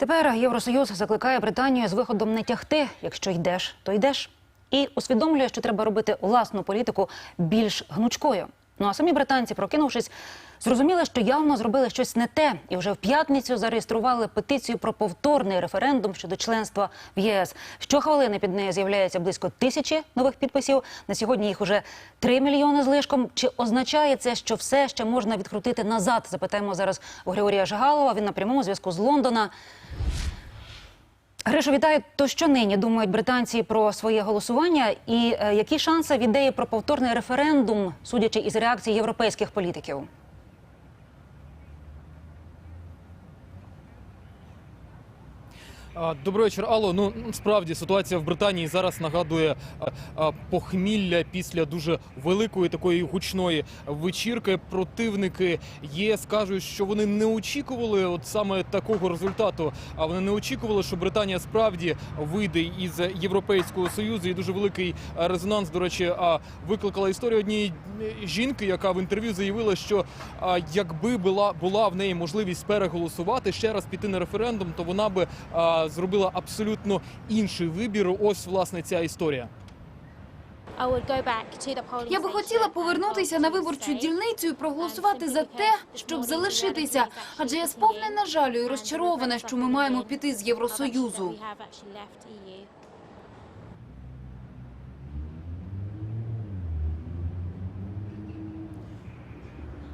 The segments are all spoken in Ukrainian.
Тепер Євросоюз закликає Британію з виходом не тягти. Якщо йдеш, то йдеш. І усвідомлює, що треба робити власну політику більш гнучкою. Ну а самі британці, прокинувшись, зрозуміли, що явно зробили щось не те, і вже в п'ятницю зареєстрували петицію про повторний референдум щодо членства в ЄС. Щохвилини під нею з'являється близько тисячі нових підписів. На сьогодні їх уже 3 мільйони з лишком. Чи означає це, що все ще можна відкрутити назад? Запитаємо зараз у Григорія Жигалова. Він на прямому зв'язку з Лондона. Гришо, вітаю. То що нині думають британці про своє голосування, і е, які шанси в ідеї про повторний референдум, судячи із реакції європейських політиків? Добрий вечір, Алло. Ну справді ситуація в Британії зараз нагадує похмілля після дуже великої такої гучної вечірки. Противники ЄС кажуть, що вони не очікували от саме такого результату. А вони не очікували, що Британія справді вийде із Європейського союзу. І дуже великий резонанс. До речі, викликала історія однієї жінки, яка в інтерв'ю заявила, що якби була була в неї можливість переголосувати ще раз піти на референдум, то вона би зробила абсолютно інший вибір. Ось власне ця історія. Я би хотіла повернутися на виборчу дільницю і проголосувати за те, щоб залишитися. Адже я сповнена жалю і розчарована, що ми маємо піти з Євросоюзу.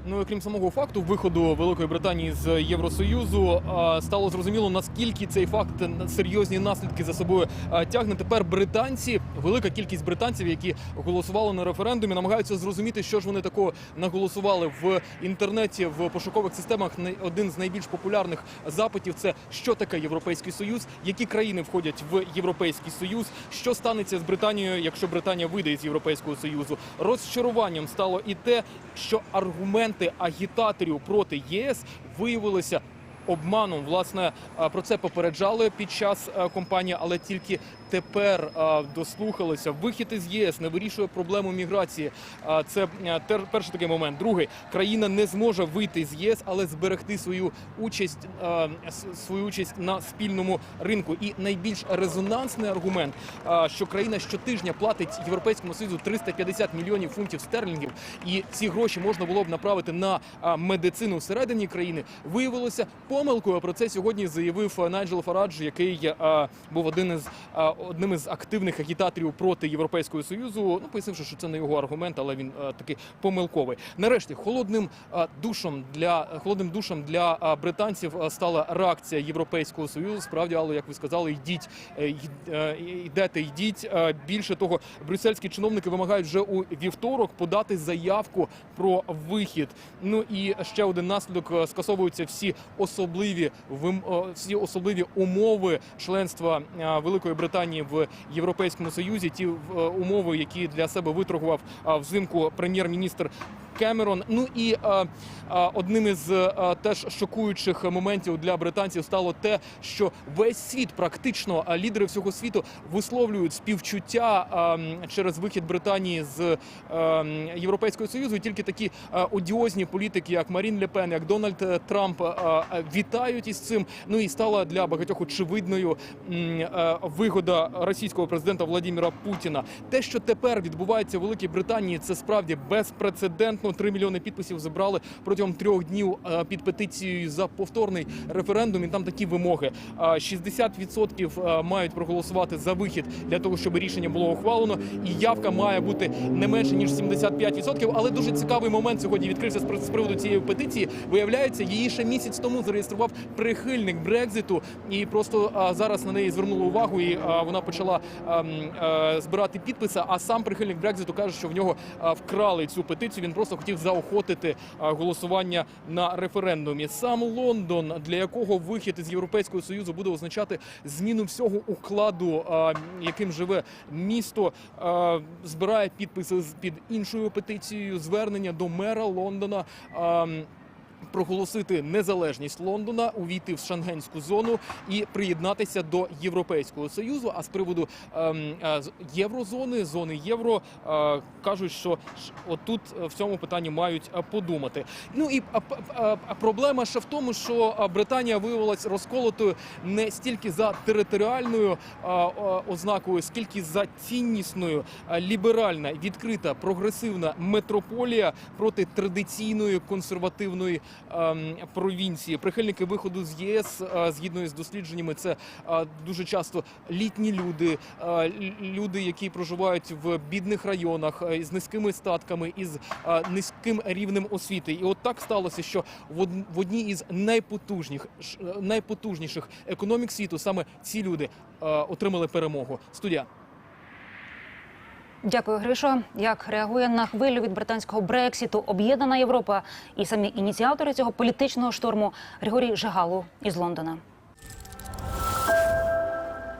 Ну і крім самого факту виходу Великої Британії з Євросоюзу стало зрозуміло наскільки цей факт серйозні наслідки за собою тягне. Тепер британці, велика кількість британців, які голосували на референдумі, намагаються зрозуміти, що ж вони такого наголосували в інтернеті в пошукових системах. Один з найбільш популярних запитів це що таке Європейський Союз, які країни входять в Європейський Союз, що станеться з Британією, якщо Британія вийде із Європейського Союзу. Розчаруванням стало і те, що аргументи агітаторів проти ЄС виявилися. Обманом власне про це попереджали під час а, кампанії, але тільки тепер а, дослухалися. Вихід із ЄС не вирішує проблему міграції. Це перший такий момент. Другий країна не зможе вийти з єС, але зберегти свою участь свою участь на спільному ринку. І найбільш резонансний аргумент, що країна щотижня платить Європейському Союзу 350 мільйонів фунтів стерлінгів, і ці гроші можна було б направити на медицину всередині країни, виявилося помилкою. Про це сьогодні заявив Найджел Фарадж, який а, був один із одним із активних агітаторів проти Європейського союзу. Ну пояснивши, що це не його аргумент, але він а, таки помилковий. Нарешті холодним душом для холодним душем для британців стала реакція Європейського союзу. Справді, але як ви сказали, йдіть, е, е, йдете, йдіть. Е, Більше того, брюссельські чиновники вимагають вже у вівторок подати заявку про вихід. Ну і ще один наслідок е, скасовуються всі особливі всі особливі умови членства е, Великої Британії в Європейському Союзі. Ті е, умови, які для себе виторгував взимку прем'єр-міністр. Кемерон. Ну і е, е, одним із е, теж шокуючих моментів для британців стало те, що весь світ, практично лідери всього світу, висловлюють співчуття через вихід Британії з Європейського союзу. І тільки такі одіозні політики, як Марін Ле Пен, як Дональд Трамп, вітають із цим. Ну і стала для багатьох очевидною вигода російського президента Владимира Путіна. Те, що тепер відбувається в Великій Британії, це справді безпрецедентно. Три мільйони підписів забрали протягом трьох днів е, під петицією за повторний референдум. І там такі вимоги: Е, 60% е, мають проголосувати за вихід для того, щоб рішення було ухвалено. І явка має бути не менше ніж 75%. Але дуже цікавий момент сьогодні відкрився з при- приводу цієї петиції. Виявляється, її ще місяць тому зареєстрував прихильник Брекзиту, і просто зараз на неї звернули увагу, і вона почала а, м, а, збирати підписи. А сам прихильник Брекзиту каже, що в нього вкрали цю петицію. Він просто хотів заохотити голосування на референдумі. Сам Лондон, для якого вихід із Європейського союзу буде означати зміну всього укладу, яким живе місто, збирає підписи під іншою петицією звернення до мера Лондона. Проголосити незалежність Лондона, увійти в шенгенську зону і приєднатися до Європейського союзу. А з приводу ем, е, єврозони, зони євро е, кажуть, що отут е, в цьому питанні мають подумати. Ну і проблема ще в тому, що Британія виявилась розколотою не стільки за територіальною ознакою, скільки за ціннісною, ліберальна, відкрита, прогресивна метрополія проти традиційної консервативної провінції. Прихильники виходу з ЄС, згідно із дослідженнями, це дуже часто літні люди, люди, які проживають в бідних районах з низькими статками, із низьким рівнем освіти. І от так сталося, що в одній із найпотужніших найпотужніших економік світу саме ці люди отримали перемогу. Студія. Дякую, Гришо. Як реагує на хвилю від британського Брексіту об'єднана Європа і самі ініціатори цього політичного шторму Григорій Жагалу із Лондона.